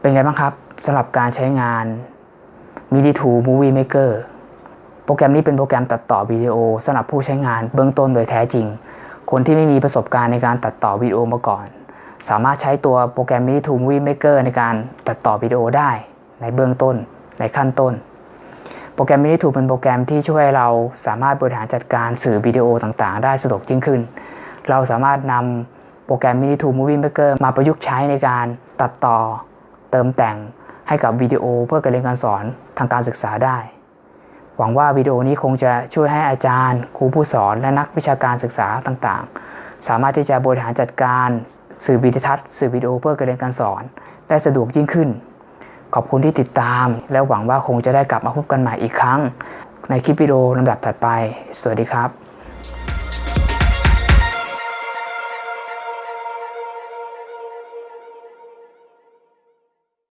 เป็นไงบ้างครับสำหรับการใช้งาน MIDI 2 Movie Maker โปรแกรมนี้เป็นโปรแกรมตัดต่อวิดีโอสำหรับผู้ใช้งานเบื้องต้นโดยแท้จริง คนที่ไม่มีประสบการณ์ในการตัดต่อวิดีโอมาก่อน สามารถใช้ตัวโปรแกรม MIDI 2 Movie Maker ในการตัดต่อวิดีโอได้ในเบื้องต้น ในขั้นต้น โปรแกรม MIDI 2เป็นโปรแกรมที่ช่วยเราสามารถบริหารจัดการสื่อวิดีโอต่างๆ ได้สะดวกยิ่งขึ้น เราสามารถนำโปรแกรม MIDI 2 Movie Maker มาประยุกต์ใช้ในการตัดต่อ เติมแต่งให้กับวิดีโอเพื่อการเรียนการสอนทางการศึกษาได้ หวังว่าวิดีโอนี้คงจะช่วยให้อาจารย์ ครูผู้สอนและนักวิชาการศึกษาต่างๆ สามารถที่จะบริหารจัดการสื่อวิดีทัศน์สื่อวิดีโอเพื่อการเรียนการสอน ได้สะดวกยิ่งขึ้น ขอบคุณที่ติดตาม และหวังว่าคงจะได้กลับมาพบกันใหม่อีกครั้ง ในคลิปวิดีโอลำดับถัดไป สวัสดีครับ